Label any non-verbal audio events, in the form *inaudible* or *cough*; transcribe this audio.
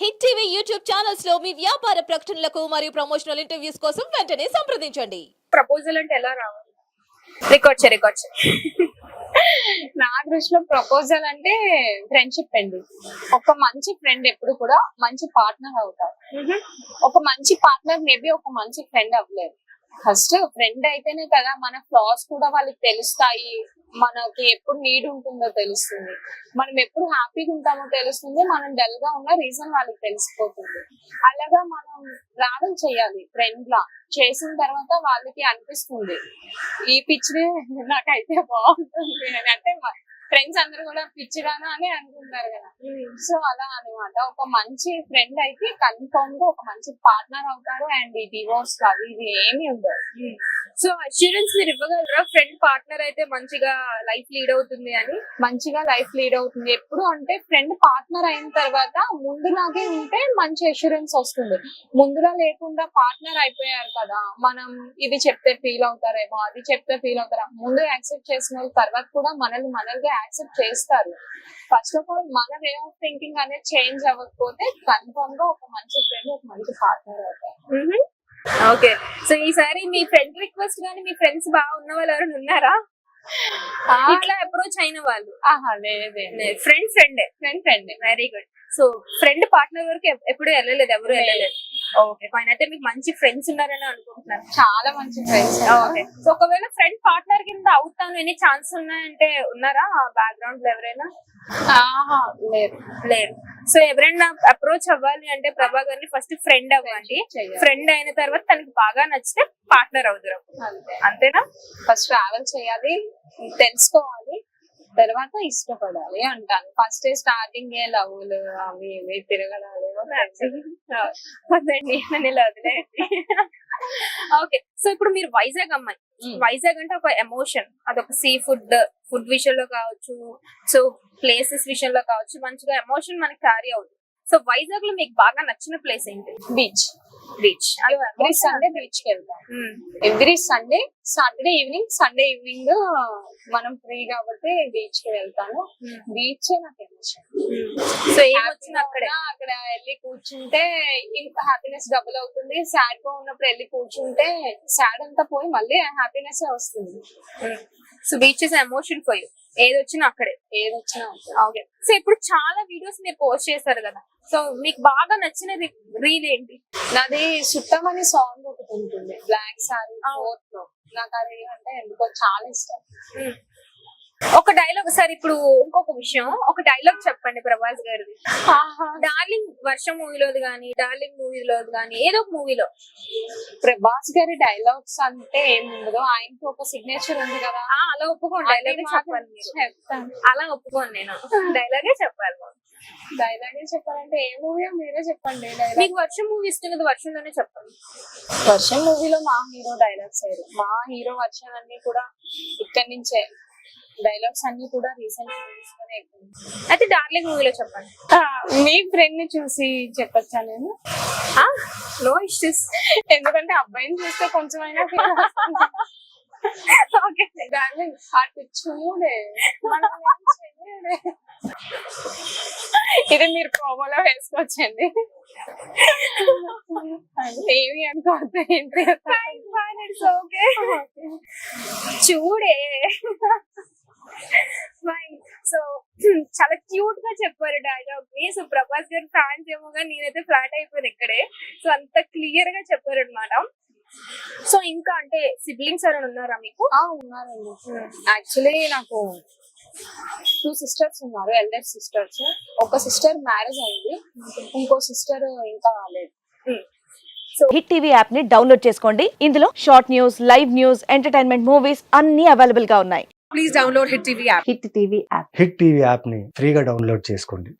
Hit TV YouTube ఛానల్స్లో మీ వ్యాపార ప్రకటనలకు మరియు ప్రమోషనల్ ఇంటర్వ్యూస్ కోసం వెంటనే సంప్రదించండి. ప్రపోజల్ అంటే ఎలా రావాలి? రికార్డ్ చే రికార్డ్ చే నా దృష్టిలో ప్రపోజల్ అంటే ఫ్రెండ్షిప్ అండి. ఒక మంచి ఫ్రెండ్ ఎప్పుడు కూడా మంచి పార్ట్నర్ అవుతారు. ఒక మంచి పార్ట్నర్ మేబీ ఒక మంచి ఫ్రెండ్ అవ్వలేదు ఫస్ట్ ఫ్రెండ్ అయితేనే కదా మన ఫ్లాస్ కూడా వాళ్ళకి తెలుస్తాయి. మనకి ఎప్పుడు నీడ్ ఉంటుందో తెలుస్తుంది. మనం ఎప్పుడు హ్యాపీగా ఉంటామో తెలుస్తుంది. మనం డల్గా ఉన్న రీజన్ వాళ్ళకి తెలిసిపోతుంది. అలాగా మనం ట్రావెల్ చేయాలి ఫ్రెండ్ లా. చేసిన తర్వాత వాళ్ళకి అనిపిస్తుంది. ఈ పిచ్చి నాకైతే బాగుంటుంది. అని అంటే ఫ్రెండ్స్ అందరూ కూడా పిచ్చిదానా అని అనుకుంటారు కదా. సో అలా అన్నమాట. ఒక మంచి ఫ్రెండ్ అయితే కన్ఫర్మ్గా ఒక మంచి పార్ట్నర్ అవుతారు అండ్ ఈ డివోర్స్ అవి ఇవి ఏమి ఉండదు. సో అష్యూరెన్స్ మీరు ఇవ్వగలరా? ఫ్రెండ్ పార్ట్నర్ అయితే మంచిగా లైఫ్ లీడ్ అవుతుంది అని? మంచిగా లైఫ్ లీడ్ అవుతుంది. ఎప్పుడు అంటే ఫ్రెండ్ పార్ట్నర్ అయిన తర్వాత ముందులాగే ఉంటే మంచి అష్యూరెన్స్ వస్తుంది. ముందులా లేకుండా పార్ట్నర్ అయిపోయారు కదా. మనం ఇది చెప్తే ఫీల్ అవుతారేమో అది చెప్తే ఫీల్ అవుతారా? ముందు యాక్సెప్ట్ చేసిన తర్వాత కూడా మనల్ని మనల్ని యాక్సెప్ట్ చేస్తారు. ఫస్ట్ ఆఫ్ ఆల్ మన వే ఆఫ్ థింకింగ్ అనేది చేంజ్ అవ్వకపోతే కన్ఫర్మ్గా ఒక మంచి ఫ్రెండ్ ఒక మంచి పార్ట్నర్ అవుతారు. ఓకే. సో ఈసారి మీ ఫ్రెండ్ రిక్వెస్ట్ గానీ మీ ఫ్రెండ్స్ బాగా ఉన్న వాళ్ళు ఎవరైనా ఉన్నారా? ఇట్లా అప్రోచ్ అయిన వాళ్ళు. ఆహా లేదే ఫ్రెండ్ ఫ్రెండే friend friend very good so friend partner వరకు ఎప్- ఎప్పుడు వెళ్ళలేదు ఎవరు లేదు. వెళ్ళలేదు. ఓకే ఫైన్ అయితే మీకు మంచి ఫ్రెండ్స్ ఉన్నారని అనుకుంటున్నాను. చాలా మంచి ఫ్రెండ్స్ ఓకే సో ఒకవేళ ఫ్రెండ్ పార్ట్నర్ కింద అవుతాను ఎన్ని ఛాన్స్ ఉన్నాయంటే ఉన్నారా? బ్యాక్గ్రౌండ్లో ఎవరైనా? లేదు. లేరు సో ఎవరైనా అప్రోచ్ అవ్వాలి అంటే ప్రభాకర్ని ఫస్ట్ ఫ్రెండ్ అవ్వండి. ఫ్రెండ్ అయిన తర్వాత తనకి బాగా నచ్చితే పార్ట్నర్ అవుతారు అంతే. అంతేనా? ఫస్ట్ ట్రావెల్ చేయాలి తెలుసుకోవాలి తర్వాత ఇష్టపడాలి అంటాను. ఫస్ట్ స్టార్టింగ్ ఏ లవ్లు అవి ఇవి తిరగడాలు వద్దండి నన్ను ఇలా వదిలేయండి. ఓకే సో ఇప్పుడు మీరు వైజాగ్ అమ్మాయి. వైజాగ్ అంటే ఒక ఎమోషన్ అదొక సీ ఫుడ్ ఫుడ్ విషయంలో కావచ్చు. సో ప్లేసెస్ విషయంలో కావచ్చు. మంచిగా ఎమోషన్ మనకి క్యారీ అవుతుంది. సో వైజాగ్లో మీకు బాగా నచ్చిన ప్లేస్ ఏంటి? బీచ్ బీచ్ ఎవ్రీ సండే బీచ్కి వెళ్తాం. Every Sunday Saturday evening Sunday evening మనం ఫ్రీ కాబట్టి బీచ్కి వెళ్తాను. బీచ్ నాకు ఎమోషన్ సో అక్కడే? అక్కడ వెళ్ళి కూర్చుంటే హ్యాపీనెస్ డబుల్ అవుతుంది. సాడ్గా ఉన్నప్పుడు వెళ్ళి కూర్చుంటే సాడ్ అంతా పోయి మళ్ళీ హ్యాపీనెస్ వస్తుంది. So beach is emotion for you ఏది వచ్చినా అక్కడే. ఏది వచ్చినా. ఓకే సో ఇప్పుడు చాలా వీడియోస్ మీరు పోస్ట్ చేశారు కదా. సో మీకు బాగా నచ్చిన రీల్ ఏంటి? నాది సుట్టం అనే సాంగ్ ఒకటి ఉంటుంది. బ్లాక్ సారీ ఫోర్త్లో నాకు అది అంటే ఎందుకో చాలా ఇష్టం. ఒక డైలాగ్ సార్ ఇప్పుడు ఇంకొక విషయం ఒక డైలాగ్ చెప్పండి ప్రభాస్ గారిది. డార్లింగ్ వర్షం మూవీలోది కానీ డార్లింగ్ మూవీలోది కానీ ఏదో ఒక మూవీలో ప్రభాస్ గారి డైలాగ్స్ అంటే ఏం ఉండదు ఆయనకి ఒక సిగ్నేచర్ ఉంది కదా. అలా ఒప్పుకోండి డైలాగే చెప్పాలి అలా ఒప్పుకోను నేను. *laughs* డైలాగే చెప్పాలి డైలాగ్ చెప్పాలంటే ఏ మూవీ మీరే చెప్పండి. మీకు వర్షం మూవీ ఇష్టం కదా వర్షంలోనే చెప్పండి. వర్షం మూవీలో మా హీరో డైలాగ్స్ అయ్యారు మా హీరో వర్షన్ అన్ని కూడా ఇక్కడి నుంచే డైలాగ్స్ అన్ని కూడా రీసెంట్ మూవీస్లోనే. అయితే డార్లింగ్ మూవీలో చెప్పండి. ఆ, మీ ఫ్రెండ్ని చూసి చెప్పొచ్చా నేను? నో ఇష్యూస్ ఎందుకంటే అబ్బాయిని చూస్తే కొంచెం అయినా ఓకే డార్లింగ్ ఏం చెయ్యలే. ఇది మీరు ప్రోమోలో వేసుకోవచ్చండి. ఏమి అనుకోవద్దు ఏంటి? చూడే. సో చాలా క్యూట్గా చెప్పారు డైలాగ్ని. సో ప్రభాస్ గారి ఫ్యాన్స్ ఏమో కానీ నేనైతే ఫ్లాట్ అయిపోయాను ఇక్కడే. సో అంత క్లియర్గా చెప్పారు అనమాట సో ఇంకా అంటే సిబ్లింగ్స్ ఎవరైనా ఉన్నారా మీకు? ఆ, ఉన్నారండి. యాక్చువల్లీ నాకు టూ సిస్టర్స్ ఉన్నారు ఎల్డర్ సిస్టర్స్ ఒక సిస్టర్ మ్యారేజ్ అయింది ఇంకో సిస్టర్ ఇంకా రాలేదు. హిట్ టీవీ యాప్ని డౌన్లోడ్ చేసుకోండి. ఇందులో short news live news entertainment movies అన్ని అవైలబుల్గా ఉన్నాయి. Please download Hit TV app. Hit TV app hit TV యాప్ని ఫ్రీగా డౌన్లోడ్ చేసుకోండి.